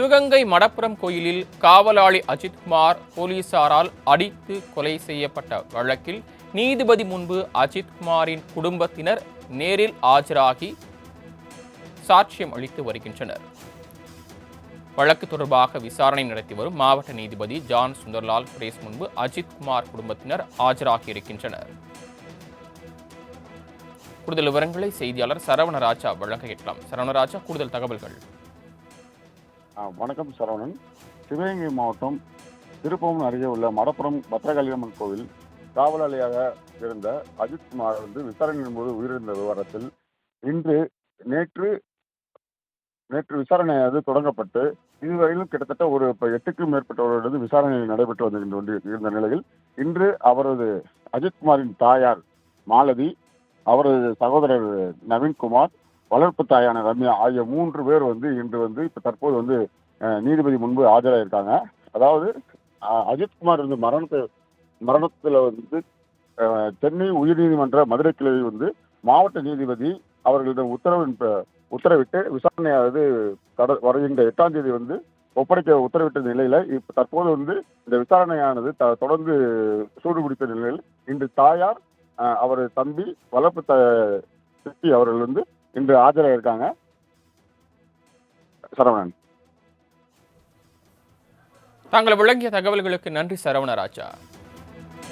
சிவகங்கை மடப்புரம் கோயிலில் காவலாளி அஜித்குமார் போலீசாரால் அடித்து கொலை செய்யப்பட்ட வழக்கில் நீதிபதி முன்பு அஜித்குமாரின் குடும்பத்தினர் நேரில் ஆஜராகி சாட்சியம் அளித்து வருகின்றனர். வழக்கு தொடர்பாக விசாரணை நடத்தி வரும் மாவட்ட நீதிபதி ஜான் சுந்தர்லால் பிரேஸ் முன்பு அஜித்குமார் குடும்பத்தினர் ஆஜராகி இருக்கின்றனர். கூடுதல் விவரங்களை செய்தியாளர் சரவணராஜா வழங்க கேட்கலாம். சரவணராஜா கூடுதல் தகவல்கள். வணக்கம் சரவணன். சிவகங்கை மாவட்டம் திருப்பம் அருகே உள்ள மடப்புறம் பத்ரகாளியம்மன் கோவில் காவலாளியாக இருந்த அஜித் குமார் வந்து விசாரணையின் போது உயிரிழந்த விவரத்தில் இன்று நேற்று நேற்று விசாரணையானது தொடங்கப்பட்டு இதுவரையிலும் கிட்டத்தட்ட ஒரு இப்போ எட்டுக்கும் மேற்பட்டவர்களது விசாரணை நடைபெற்று வந்து இருந்த நிலையில் இன்று அவரது அஜித்குமாரின் தாயார் மாலதி அவரது சகோதரர் நவீன்குமார் வளர்ப்பு தாயான ரம்யா ஆகிய மூன்று பேர் வந்து இன்று வந்து இப்போ தற்போது வந்து நீதிபதி முன்பு ஆஜராயிருக்காங்க. அதாவது அஜித்குமார் வந்து மரணத்தை மரணத்தில் வந்து சென்னை உயர்நீதிமன்ற மதுரை கிளை வந்து மாவட்ட நீதிபதி அவர்களிடம் உத்தரவின் ப- உத்தரவிட்டு விசாரணையானது கட வருகின்ற எட்டாம் தேதி வந்து ஒப்படைக்க உத்தரவிட்ட நிலையில இப்போ தற்போது வந்து இந்த விசாரணையானது த- தொடர்ந்து சூடுபிடித்த நிலையில் இன்று தாயார் அவரது தம்பி வளர்ப்பு த சித்தி அவர்கள் வந்து இன்று ஆஜராயிருக்காங்க சரவணன். தாங்கள் விளங்கிய தகவல்களுக்கு நன்றி சரவணராஜா